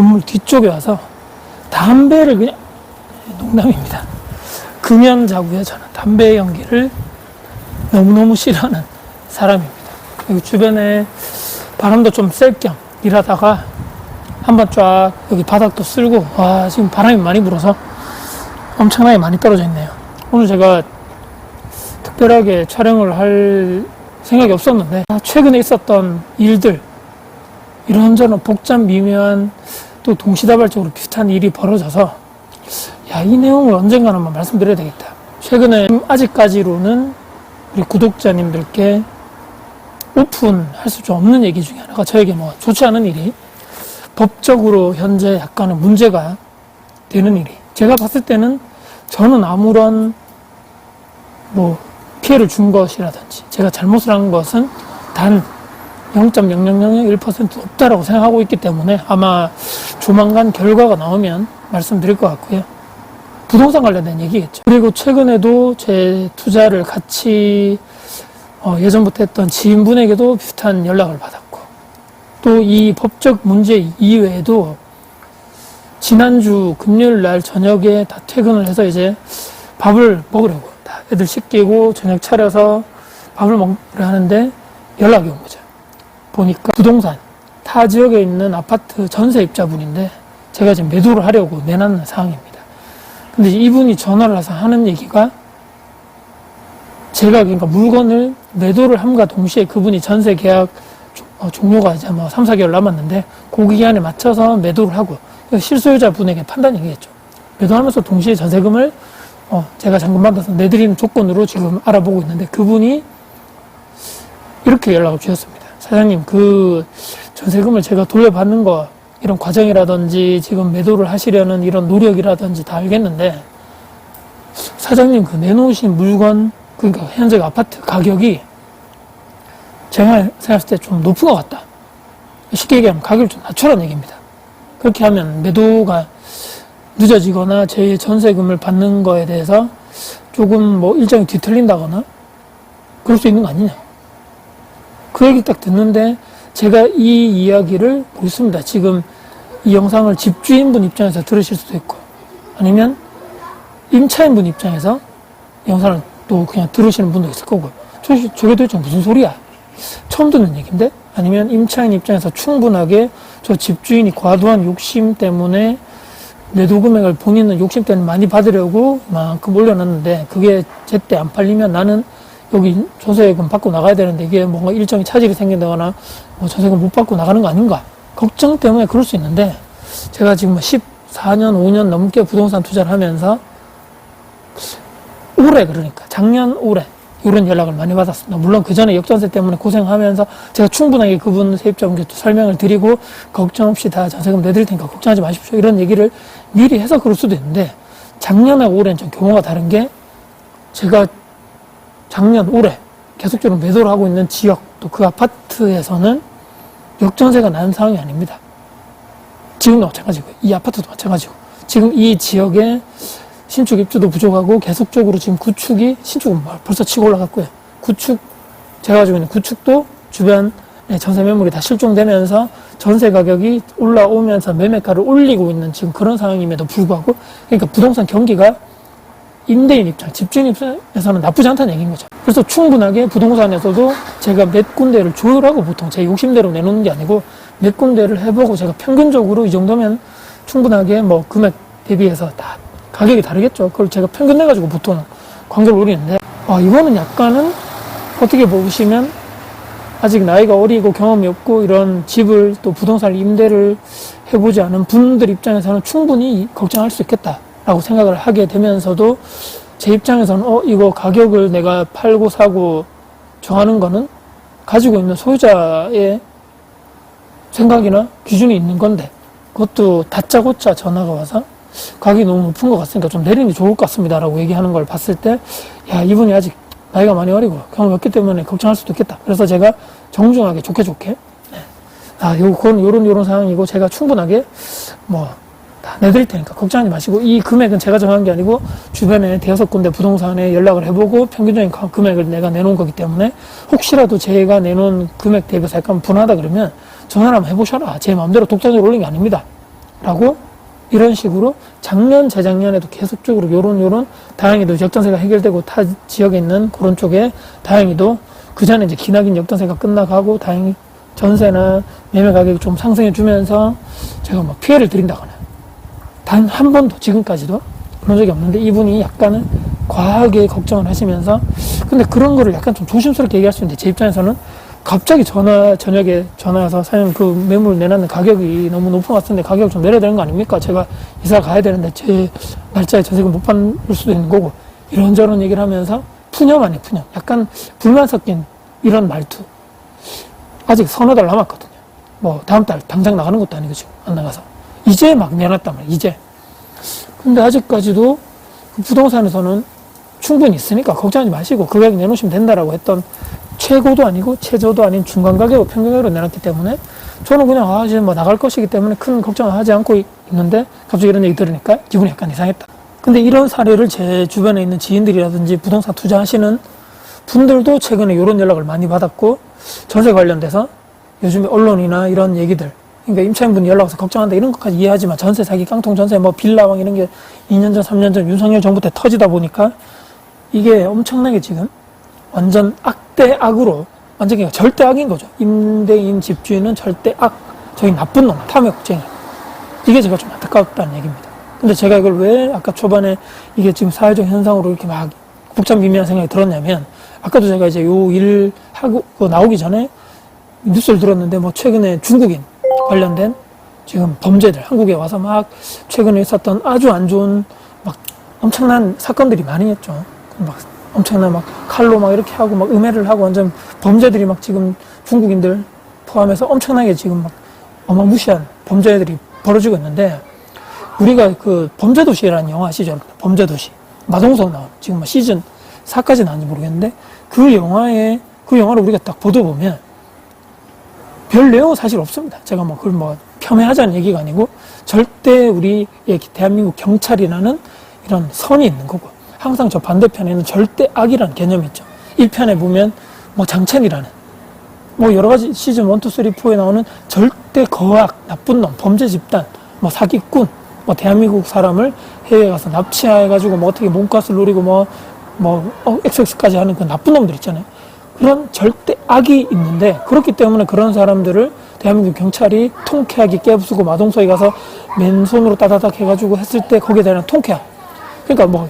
건물 뒤쪽에 와서 담배를 그냥 농담입니다. 금연자고요. 저는 담배 연기를 너무너무 싫어하는 사람입니다. 그리고 주변에 바람도 좀 쐴 겸 일하다가 한번 쫙 여기 바닥도 쓸고 와 지금 바람이 많이 불어서 엄청나게 많이 떨어져 있네요. 오늘 제가 특별하게 촬영을 할 생각이 없었는데 아, 최근에 있었던 일들 이런저런 복잡 미묘한 또 동시다발적으로 비슷한 일이 벌어져서 야 이 내용을 언젠가 한번 말씀드려야 되겠다. 최근에 아직까지로는 우리 구독자님들께 오픈할 수좀 없는 얘기 중에 하나가 저에게 뭐 좋지 않은 일이 법적으로 현재 약간의 문제가 되는 일이 제가 봤을 때는 저는 아무런 뭐 피해를 준 것이라든지 제가 잘못을 한 것은 단 0.0001% 없다라고 생각하고 있기 때문에 아마 조만간 결과가 나오면 말씀드릴 것 같고요. 부동산 관련된 얘기겠죠. 그리고 최근에도 제 투자를 같이 어, 예전부터 했던 지인분에게도 비슷한 연락을 받았고 또 이 법적 문제 이외에도 지난주 금요일 날 저녁에 다 퇴근을 해서 이제 밥을 먹으려고 다 애들 씻기고 저녁 차려서 밥을 먹으려 하는데 연락이 온 거죠. 보니까 부동산 타 지역에 있는 아파트 전세 입자분인데 제가 지금 매도를 하려고 내놨는 상황입니다. 근데 이분이 전화를 해서 하는 얘기가 제가 그러니까 물건을 매도를 함과 동시에 그분이 전세 계약 조- 어, 종료가 이제 뭐 3, 4개월 남았는데 그 기간에 맞춰서 매도를 하고 실소유자 분에게 판단 얘기했죠. 매도하면서 동시에 전세금을 어, 제가 잔금 받아서 내드리는 조건으로 지금 알아보고 있는데 그분이 이렇게 연락을 주셨습니다. 사장님, 그 전세금을 제가 돌려받는 거 이런 과정이라든지 지금 매도를 하시려는 이런 노력이라든지 다 알겠는데 사장님 그 내놓으신 물건 그러니까 현재 아파트 가격이 제가 생각했을 때 좀 높은 것 같다. 쉽게 얘기하면 가격을 좀 낮추라는 얘기입니다. 그렇게 하면 매도가 늦어지거나 제 전세금을 받는 거에 대해서 조금 뭐 일정이 뒤틀린다거나 그럴 수 있는 거 아니냐. 그 얘기 딱 듣는데 제가 이 이야기를 보겠습니다. 지금 이 영상을 집주인분 입장에서 들으실 수도 있고 아니면 임차인분 입장에서 영상을 또 그냥 들으시는 분도 있을 거고 저, 저게 도대체 무슨 소리야? 처음 듣는 얘기인데? 아니면 임차인 입장에서 충분하게 저 집주인이 과도한 욕심 때문에 매도 금액을 본인은 욕심 때문에 많이 받으려고 만큼 올려놨는데 그게 제때 안 팔리면 나는 여기 전세금 받고 나가야 되는데 이게 뭔가 일정이 차질이 생긴다거나 뭐 전세금 못 받고 나가는 거 아닌가 걱정 때문에 그럴 수 있는데 제가 지금 14년 5년 넘게 부동산 투자를 하면서 올해 그러니까 작년 올해 이런 연락을 많이 받았습니다. 물론 그 전에 역전세 때문에 고생하면서 제가 충분하게 그분 세입자분께 또 설명을 드리고 걱정 없이 다 전세금 내드릴 테니까 걱정하지 마십시오. 이런 얘기를 미리 해서 그럴 수도 있는데 작년에 올해는 좀 경우가 다른 게 제가 작년 올해 계속적으로 매도를 하고 있는 지역 또 그 아파트에서는 역전세가 나는 상황이 아닙니다. 지금도 마찬가지고요. 이 아파트도 마찬가지고 지금 이 지역에 신축 입주도 부족하고 계속적으로 지금 구축이 신축은 뭐 벌써 치고 올라갔고요. 구축 제가 가지고 있는 구축도 주변 전세 매물이 다 실종되면서 전세 가격이 올라오면서 매매가를 올리고 있는 지금 그런 상황임에도 불구하고 그러니까 부동산 경기가 임대인 입장, 집주인 입장에서는 나쁘지 않다는 얘기인 거죠. 그래서 충분하게 부동산에서도 제가 몇 군데를 조율하고 보통 제 욕심대로 내놓는 게 아니고 몇 군데를 해보고 제가 평균적으로 이 정도면 충분하게 뭐 금액 대비해서 다 가격이 다르겠죠. 그걸 제가 평균 내가지고 보통 관계를 올리는데, 아, 이거는 약간은 어떻게 보시면 아직 나이가 어리고 경험이 없고 이런 집을 또 부동산 임대를 해보지 않은 분들 입장에서는 충분히 걱정할 수 있겠다 라고 생각을 하게 되면서도 제 입장에서는 어, 이거 가격을 내가 팔고 사고 정하는 거는 가지고 있는 소유자의 생각이나 기준이 있는 건데 그것도 다짜고짜 전화가 와서 가격이 너무 높은 것 같으니까 좀 내리는 게 좋을 것 같습니다 라고 얘기하는 걸 봤을 때, 야, 이분이 아직 나이가 많이 어리고 경험이 없기 때문에 걱정할 수도 있겠다. 그래서 제가 정중하게 좋게 좋게, 네. 아, 요, 그건 요런 요런 상황이고 제가 충분하게 뭐, 다 내드릴 테니까 걱정하지 마시고 이 금액은 제가 정한 게 아니고 주변에 대여섯 군데 부동산에 연락을 해보고 평균적인 가- 금액을 내가 내놓은 거기 때문에 혹시라도 제가 내놓은 금액 대비해서 약간 분하다 그러면 전화를 한번 해보셔라. 제 마음대로 독자적으로 올린 게 아닙니다. 라고 이런 식으로 작년, 재작년에도 계속적으로 요런 요런 다행히도 역전세가 해결되고 타 지역에 있는 그런 쪽에 다행히도 그 전에 이제 기나긴 역전세가 끝나가고 다행히 전세나 매매 가격이 좀 상승해 주면서 제가 뭐 피해를 드린다거나 단 한 번도 지금까지도 그런 적이 없는데 이분이 약간은 과하게 걱정을 하시면서 근데 그런 거를 약간 좀 조심스럽게 얘기할 수 있는데 제 입장에서는 갑자기 전화 저녁에 전화 와서 사장님 그 매물 내놨는 가격이 너무 높은 것 같은데 가격 좀 내려야 되는 거 아닙니까? 제가 이사 가야 되는데 제 날짜에 전세금 못 받을 수도 있는 거고 이런저런 얘기를 하면서 푸념 아니 푸념 약간 불만 섞인 이런 말투 아직 서너 달 남았거든요. 뭐 다음 달 당장 나가는 것도 아니고 지금 안 나가서 이제 막 내놨단 말이에요. 이제 근데 아직까지도 그 부동산에서는 충분히 있으니까 걱정하지 마시고 그 가격 내놓으시면 된다라고 했던 최고도 아니고 최저도 아닌 중간 가격을 평균 가격으로 내놨기 때문에 저는 그냥 아 이제 뭐 나갈 것이기 때문에 큰 걱정을 하지 않고 있- 있는데 갑자기 이런 얘기 들으니까 기분이 약간 이상했다. 근데 이런 사례를 제 주변에 있는 지인들이라든지 부동산 투자하시는 분들도 최근에 이런 연락을 많이 받았고 전세 관련돼서 요즘에 언론이나 이런 얘기들 그러니까 임차인분이 연락 와서 걱정한다 이런 것까지 이해하지만 전세 사기 깡통 전세 뭐 빌라왕 이런 게 2년 전 3년 전 윤석열 정부 때 터지다 보니까 이게 엄청나게 지금 완전 악대 악으로 완전 그냥 절대 악인 거죠. 임대인 집주인은 절대 악 저기 나쁜 놈 탐욕쟁이. 이게 제가 좀 안타깝다는 얘기입니다. 근데 제가 이걸 왜 아까 초반에 이게 지금 사회적 현상으로 이렇게 막 복잡 미미한 생각이 들었냐면 아까도 제가 이제 요 일 하고 나오기 전에 뉴스를 들었는데 뭐 최근에 중국인 관련된 지금 범죄들 한국에 와서 막 최근에 있었던 아주 안 좋은 막 엄청난 사건들이 많이 있죠. 막 엄청난 막 칼로 막 이렇게 하고 막 음해를 하고 완전 범죄들이 막 지금 중국인들 포함해서 엄청나게 지금 막 어마무시한 범죄들이 벌어지고 있는데 우리가 그 범죄도시라는 영화 아시죠? 범죄도시. 마동석 나온 지금 뭐 시즌 4까지 나왔는지 모르겠는데 그 영화에 그 영화를 우리가 딱 보도보면 별 내용은 사실 없습니다. 제가 뭐 그걸 뭐 폄훼하자는 얘기가 아니고 절대 우리의 대한민국 경찰이라는 이런 선이 있는 거고 항상 저 반대편에는 절대 악이라는 개념이 있죠. 1편에 보면 뭐 장첸이라는 뭐 여러 가지 시즌 1, 2, 3, 4에 나오는 절대 거악, 나쁜 놈, 범죄 집단, 뭐 사기꾼, 뭐 대한민국 사람을 해외에 가서 납치해가지고 뭐 어떻게 몸값을 노리고 뭐, 뭐, 어, 엑스엑스까지 하는 그 나쁜 놈들 있잖아요. 그런 절대 악이 있는데 그렇기 때문에 그런 사람들을 대한민국 경찰이 통쾌하게 깨부수고 마동석에 가서 맨손으로 따다닥 해가지고 했을 때 거기에 대한 통쾌함. 그러니까 뭐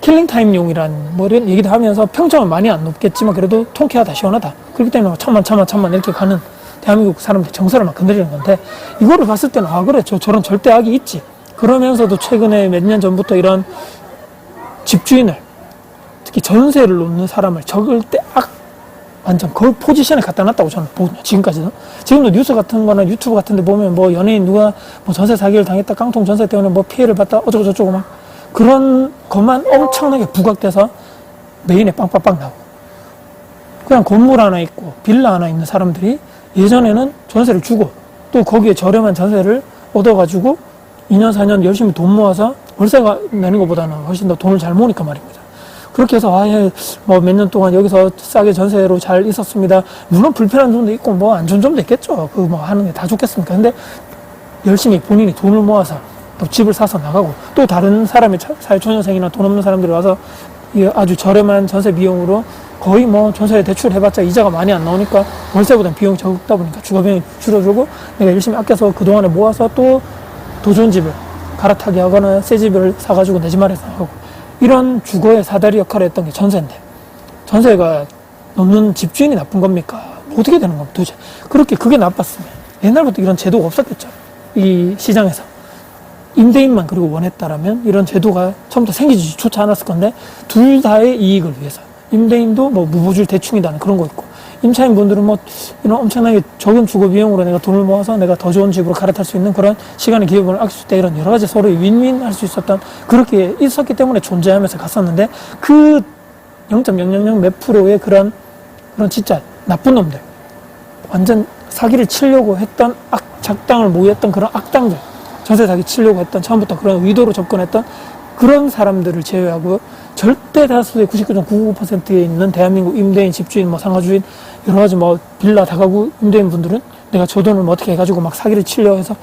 킬링타임용이란 뭐 이런 얘기도 하면서 평점은 많이 안 높겠지만 그래도 통쾌하다 시원하다 그렇기 때문에 막 천만 천만 천만 이렇게 가는 대한민국 사람들 정서를 막 건드리는 건데 이거를 봤을 때는 아 그래 저 저런 절대 악이 있지 그러면서도 최근에 몇 년 전부터 이런 집주인을 특히 전세를 놓는 사람을 적을 때 악 완전 그 포지션에 갖다 놨다고 저는 보거든요. 지금까지도. 지금도 뉴스 같은 거나 유튜브 같은 데 보면 뭐 연예인 누가 뭐 전세 사기를 당했다, 깡통 전세 때문에 뭐 피해를 봤다, 어쩌고 저쩌고 막 그런 것만 엄청나게 부각돼서 메인에 빵빵빵 나오고. 그냥 건물 하나 있고 빌라 하나 있는 사람들이 예전에는 전세를 주고 또 거기에 저렴한 전세를 얻어가지고 2년, 4년 열심히 돈 모아서 월세가 내는 것보다는 훨씬 더 돈을 잘 모으니까 말입니다. 그렇게 해서 아 예 뭐몇 년 동안 여기서 싸게 전세로 잘 있었습니다. 물론 불편한 점도 있고 뭐 안 좋은 점도 있겠죠. 그 뭐 하는 게 다 좋겠습니까? 근데 열심히 본인이 돈을 모아서 또 집을 사서 나가고 또 다른 사람이 차- 사회초년생이나 돈 없는 사람들이 와서 이 아주 저렴한 전세 비용으로 거의 뭐 전세 대출 해봤자 이자가 많이 안 나오니까 월세보다 비용이 적다 보니까 주거 비용이 줄어들고 내가 열심히 아껴서 그동안에 모아서 또더 좋은 집을 갈아타게 하거나 새 집을 사가지고 내 집 마련해서 하고 이런 주거의 사다리 역할을 했던 게 전세인데 전세가 넘는 집주인이 나쁜 겁니까? 뭐 어떻게 되는 겁니까? 도대체? 그렇게 그게 나빴으면 옛날부터 이런 제도가 없었겠죠. 이 시장에서. 임대인만 그리고 원했다라면 이런 제도가 처음부터 생기지 좋지 않았을 건데 둘 다의 이익을 위해서. 임대인도 뭐 무보줄 대충이다는 그런 거 있고 임차인 분들은 뭐 이런 엄청나게 적은 주거 비용으로 내가 돈을 모아서 내가 더 좋은 집으로 갈아탈 수 있는 그런 시간의 기회를 아낄 수 있다 이런 여러 가지 서로 윈윈 할 수 있었던 그렇게 있었기 때문에 존재하면서 갔었는데 그 0.000 몇 프로의 그런 그런 진짜 나쁜 놈들 완전 사기를 치려고 했던 악, 작당을 모였던 그런 악당들, 전세 사기 치려고 했던 처음부터 그런 의도로 접근했던 그런 사람들을 제외하고 절대 다수의 99.99%에 있는 대한민국 임대인, 집주인, 뭐 상가주인, 여러 가지 뭐 빌라 다가구 임대인 분들은 내가 저 돈을 뭐 어떻게 해가지고 막 사기를 치려 해서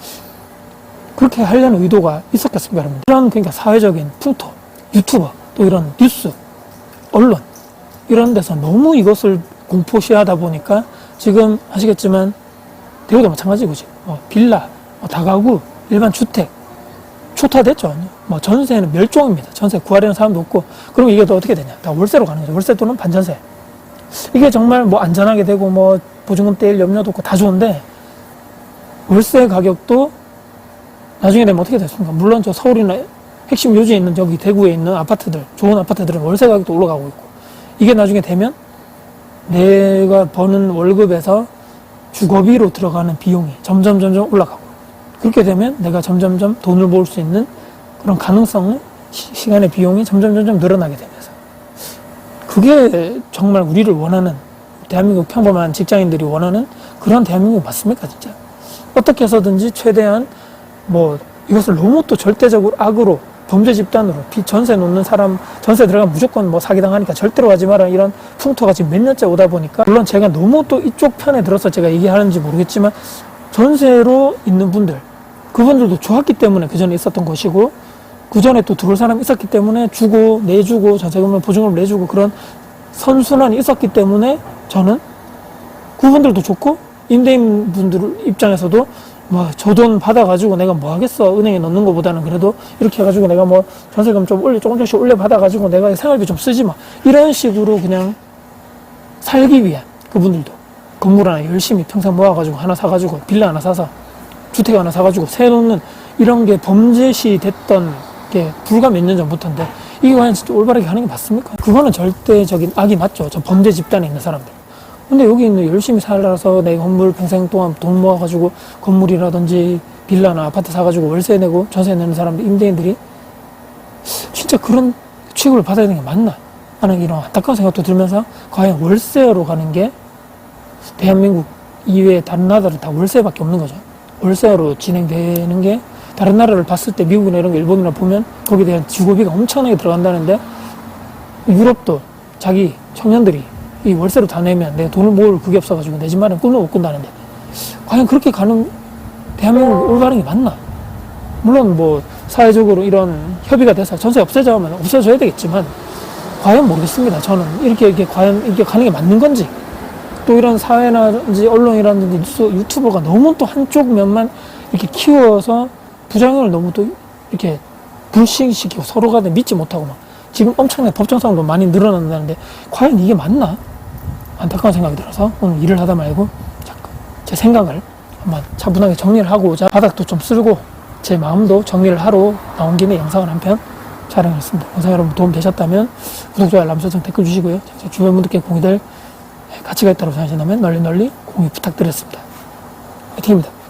그렇게 하려는 의도가 있었겠습니까, 여러분? 이런 그러니까 사회적인 풍토, 유튜버, 또 이런 뉴스, 언론 이런 데서 너무 이것을 공포시하다 보니까 지금 아시겠지만 대구도 마찬가지고 지금 뭐 빌라, 뭐 다가구, 일반 주택 초토화됐죠. 뭐 전세는 멸종입니다. 전세 구하려는 사람도 없고 그리고 이게 또 어떻게 되냐? 다 월세로 가는 거죠. 월세 또는 반전세. 이게 정말 뭐 안전하게 되고 뭐 보증금 떼일 염려도 없고 다 좋은데 월세 가격도 나중에 되면 어떻게 됐습니까? 물론 저 서울이나 핵심 요지에 있는 저기 대구에 있는 아파트들, 좋은 아파트들은 월세 가격도 올라가고 있고 이게 나중에 되면 내가 버는 월급에서 주거비로 들어가는 비용이 점점 점점 올라가고 그렇게 되면 내가 점점점 돈을 모을 수 있는 그런 가능성은 시, 시간의 비용이 점점 점점 늘어나게 되면서 그게 정말 우리를 원하는 대한민국 평범한 직장인들이 원하는 그런 대한민국 맞습니까 진짜? 어떻게 해서든지 최대한 뭐 이것을 너무 또 절대적으로 악으로 범죄 집단으로 비 전세 놓는 사람 전세 들어가면 무조건 뭐 사기당하니까 절대로 하지 마라 이런 풍토가 지금 몇 년째 오다 보니까 물론 제가 너무 또 이쪽 편에 들어서 제가 얘기하는지 모르겠지만 전세로 있는 분들 그분들도 좋았기 때문에 그 전에 있었던 것이고 그 전에 또 들어올 사람이 있었기 때문에 주고 내주고 전세금을 보증금을 내주고 그런 선순환이 있었기 때문에 저는 그분들도 좋고 임대인 분들 입장에서도 뭐저 돈 받아가지고 내가 뭐 하겠어? 은행에 넣는 것보다는 그래도 이렇게 해가지고 내가 뭐 전세금 좀 올려 조금씩 올려 받아가지고 내가 생활비 좀 쓰지 마. 이런 식으로 그냥 살기 위한 그분들도 건물 하나 열심히 평생 모아가지고 하나 사가지고 빌라 하나 사서 주택 하나 사가지고 세놓는 이런 게 범죄시 됐던 게 불과 몇 년 전부터인데 이게 과연 진짜 올바르게 하는 게 맞습니까? 그거는 절대적인 악이 맞죠. 저 범죄 집단에 있는 사람들. 근데 여기 있는 열심히 살아서 내 건물 평생 동안 돈 모아가지고 건물이라든지 빌라나 아파트 사가지고 월세 내고 전세 내는 사람들, 임대인들이 진짜 그런 취급을 받아야 되는 게 맞나? 하는 이런 안타까운 생각도 들면서 과연 월세로 가는 게 대한민국 이외에 다른 나라들은 다 월세밖에 없는 거죠. 월세로 진행되는 게 다른 나라를 봤을 때 미국이나 이런 거 일본이나 보면 거기에 대한 주거비가 엄청나게 들어간다는데 유럽도 자기 청년들이 이 월세로 다 내면 내가 돈을 모을 그게 없어가지고 내 집 마련 꿈을 못 꾼다는데 과연 그렇게 가는 대한민국 올바른 게 맞나? 물론 뭐 사회적으로 이런 협의가 돼서 전세 없애자 하면 없애줘야 되겠지만 과연 모르겠습니다. 저는 이렇게 이렇게 과연 이렇게 가는 게 맞는 건지 또 이런 사회라든지 언론이라든지 유튜버가 너무 또 한쪽 면만 이렇게 키워서 부작용을 너무 또 이렇게 불신시키고 서로가 믿지 못하고 막 지금 엄청나게 법정 싸움도 많이 늘어난다는데 과연 이게 맞나? 안타까운 생각이 들어서 오늘 일을 하다 말고 잠깐 제 생각을 한번 차분하게 정리를 하고자 바닥도 좀 쓸고 제 마음도 정리를 하러 나온 김에 영상을 한 편 촬영했습니다. 영상 여러분 도움 되셨다면 구독, 좋아요, 알람 설정, 댓글 주시고요. 제 주변 분들께 공유될 가치가 있다고 생각하신다면 널리 널리 공유 부탁드렸습니다. 화이팅입니다.